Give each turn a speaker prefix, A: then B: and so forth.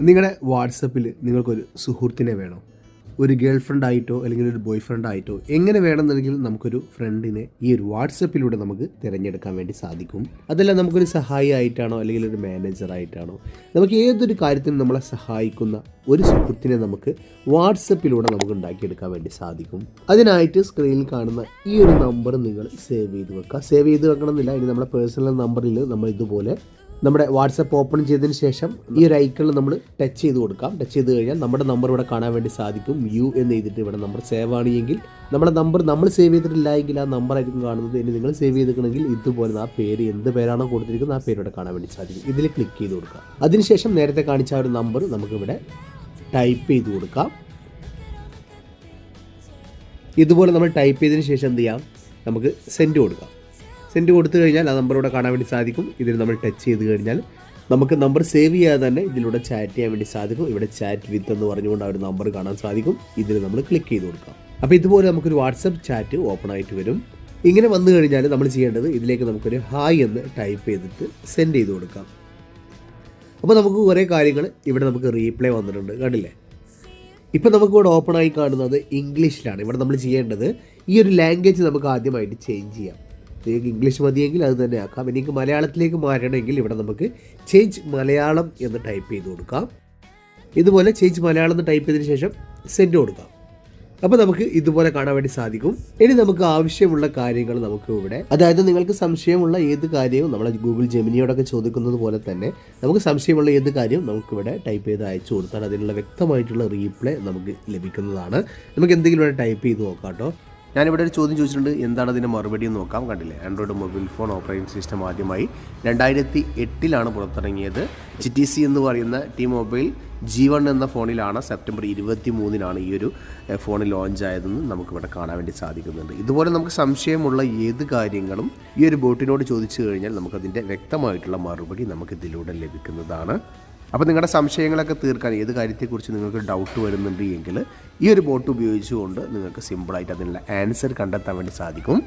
A: നിങ്ങളുടെ വാട്സപ്പിൽ നിങ്ങൾക്കൊരു സുഹൃത്തിനെ വേണോ? ഒരു ഗേൾ ഫ്രണ്ട് ആയിട്ടോ അല്ലെങ്കിൽ ഒരു ബോയ് ഫ്രണ്ട് ആയിട്ടോ എങ്ങനെ വേണമെന്നുണ്ടെങ്കിൽ നമുക്കൊരു ഫ്രണ്ടിനെ ഈ ഒരു വാട്സപ്പിലൂടെ നമുക്ക് തിരഞ്ഞെടുക്കാൻ വേണ്ടി സാധിക്കും. അതല്ല നമുക്കൊരു സഹായി ആയിട്ടാണോ അല്ലെങ്കിൽ ഒരു മാനേജർ ആയിട്ടാണോ നമുക്ക് ഏതൊരു കാര്യത്തിനും നമ്മളെ സഹായിക്കുന്ന ഒരു സുഹൃത്തിനെ നമുക്ക് വാട്സപ്പിലൂടെ നമുക്ക് ഉണ്ടാക്കിയെടുക്കാൻ വേണ്ടി സാധിക്കും. അതിനായിട്ട് സ്ക്രീനിൽ കാണുന്ന ഈ ഒരു നമ്പർ നിങ്ങൾ സേവ് ചെയ്ത് വെക്കുക. സേവ് ചെയ്ത് വെക്കണമെന്നില്ല. ഇനി നമ്മുടെ പേഴ്സണൽ നമ്പറിൽ നമ്മൾ ഇതുപോലെ നമ്മുടെ വാട്സപ്പ് ഓപ്പൺ ചെയ്തതിന് ശേഷം ഈ ഒരു ഐക്കണിൽ നമ്മൾ ടച്ച് ചെയ്ത് കൊടുക്കാം. ടച്ച് ചെയ്ത് കഴിഞ്ഞാൽ നമ്മുടെ നമ്പർ ഇവിടെ കാണാൻ വേണ്ടി സാധിക്കും. യു എന്ന് എഴുതിയിട്ട് ഇവിടെ നമ്പർ സേവ് ആണെങ്കിൽ നമ്മുടെ നമ്പർ നമ്മൾ സേവ് ചെയ്തിട്ടില്ല എങ്കിൽ ആ നമ്പർ ആയിരിക്കും കാണുന്നത്. ഇനി നിങ്ങൾ സേവ് ചെയ്തിട്ടുണ്ടെങ്കിൽ ഇതുപോലെ ആ പേര് എന്ത് പേരാണോ കൊടുത്തിരിക്കുന്നത് ആ പേര് ഇവിടെ കാണാൻ വേണ്ടി സാധിക്കും. ഇതിൽ ക്ലിക്ക് ചെയ്ത് കൊടുക്കാം. അതിനുശേഷം നേരത്തെ കാണിച്ച ആ ഒരു നമ്പർ നമുക്കിവിടെ ടൈപ്പ് ചെയ്ത് കൊടുക്കാം. ഇതുപോലെ നമ്മൾ ടൈപ്പ് ചെയ്തതിന് ശേഷം എന്ത് ചെയ്യാം? നമുക്ക് സെൻഡ് കൊടുക്കാം. സെൻഡ് കൊടുത്തു കഴിഞ്ഞാൽ ആ നമ്പറിലൂടെ കാണാൻ വേണ്ടി സാധിക്കും. ഇതിൽ നമ്മൾ ടച്ച് ചെയ്ത് കഴിഞ്ഞാൽ നമുക്ക് നമ്പർ സേവ് ചെയ്യാതെ തന്നെ ഇതിലൂടെ ചാറ്റ് ചെയ്യാൻ വേണ്ടി സാധിക്കും. ഇവിടെ ചാറ്റ് വിത്ത് എന്ന് പറഞ്ഞുകൊണ്ട് ആ ഒരു നമ്പർ കാണാൻ സാധിക്കും. ഇതിൽ നമ്മൾ ക്ലിക്ക് ചെയ്ത് കൊടുക്കാം. അപ്പോൾ ഇതുപോലെ നമുക്കൊരു വാട്സപ്പ് ചാറ്റ് ഓപ്പൺ ആയിട്ട് വരും. ഇങ്ങനെ വന്നു കഴിഞ്ഞാൽ നമ്മൾ ചെയ്യേണ്ടത് ഇതിലേക്ക് നമുക്കൊരു ഹായ് എന്ന് ടൈപ്പ് ചെയ്തിട്ട് സെൻഡ് ചെയ്ത് കൊടുക്കാം. അപ്പോൾ നമുക്ക് കുറേ കാര്യങ്ങൾ ഇവിടെ നമുക്ക് റീപ്ലൈ വന്നിട്ടുണ്ട്. കണ്ടില്ലേ? ഇപ്പം നമുക്ക് ഓപ്പൺ ആയി കാണുന്നത് ഇംഗ്ലീഷിലാണ്. ഇവിടെ നമ്മൾ ചെയ്യേണ്ടത് ഈ ഒരു ലാംഗ്വേജ് നമുക്ക് ആദ്യമായിട്ട് ചേഞ്ച് ചെയ്യാം. നിങ്ങൾക്ക് ഇംഗ്ലീഷ് മതിയെങ്കിൽ അത് തന്നെ ആക്കാം. എനിക്ക് മലയാളത്തിലേക്ക് മാറ്റണമെങ്കിൽ ഇവിടെ നമുക്ക് ചേഞ്ച് മലയാളം എന്ന് ടൈപ്പ് ചെയ്ത് കൊടുക്കാം. ഇതുപോലെ ചേഞ്ച് മലയാളം എന്ന് ടൈപ്പ് ചെയ്തതിന് ശേഷം സെൻഡ് കൊടുക്കാം. അപ്പോൾ നമുക്ക് ഇതുപോലെ കാണാൻ വേണ്ടി സാധിക്കും. ഇനി നമുക്ക് ആവശ്യമുള്ള കാര്യങ്ങൾ നമുക്ക് ഇവിടെ അതായത് നിങ്ങൾക്ക് സംശയമുള്ള ഏത് കാര്യവും നമ്മളെ ഗൂഗിൾ ജെമിനിയോടൊക്കെ ചോദിക്കുന്നത് പോലെ തന്നെ നമുക്ക് സംശയമുള്ള ഏത് കാര്യവും നമുക്കിവിടെ ടൈപ്പ് ചെയ്ത് അയച്ചു കൊടുത്താൽ അതിനുള്ള വ്യക്തമായിട്ടുള്ള റീപ്ലൈ നമുക്ക് ലഭിക്കുന്നതാണ്. നമുക്ക് എന്തെങ്കിലും ഇവിടെ ടൈപ്പ് ചെയ്ത് നോക്കാം കേട്ടോ. ഞാനിവിടെ ഒരു ചോദ്യം ചോദിച്ചിട്ടുണ്ട്. എന്താണ് അതിന്റെ മറുപടി എന്ന് നോക്കാം. കണ്ടില്ലേ? Android mobile phone operating system ആദ്യമായി രണ്ടായിരത്തി എട്ടിലാണ് പുറത്തിറങ്ങിയത്. ജി സി എന്ന് പറയുന്ന ടി മൊബൈൽ ജി വൺ എന്ന ഫോണിലാണ് സെപ്റ്റംബർ ഇരുപത്തി മൂന്നിനാണ് ഈ ഒരു ഫോൺ ലോഞ്ച് ആയതെന്ന് നമുക്കിവിടെ കാണാൻ വേണ്ടി സാധിക്കുന്നുണ്ട്. ഇതുപോലെ നമുക്ക് സംശയമുള്ള ഏത് കാര്യങ്ങളും ഈ ഒരു ബോട്ടിനോട് ചോദിച്ചു കഴിഞ്ഞാൽ നമുക്കതിന്റെ വ്യക്തമായിട്ടുള്ള മറുപടി നമുക്ക് ഇതിലൂടെ ലഭിക്കുന്നതാണ്. അപ്പോൾ നിങ്ങളുടെ സംശയങ്ങളൊക്കെ തീർക്കാൻ ഏത് കാര്യത്തെക്കുറിച്ച് നിങ്ങൾക്ക് ഡൗട്ട് വരുന്നുണ്ട് എങ്കിൽ ഈ ഒരു ബോട്ട് ഉപയോഗിച്ചുകൊണ്ട് നിങ്ങൾക്ക് സിമ്പിളായിട്ട് അതിനുള്ള ആൻസർ കണ്ടെത്താൻ വേണ്ടി സാധിക്കും.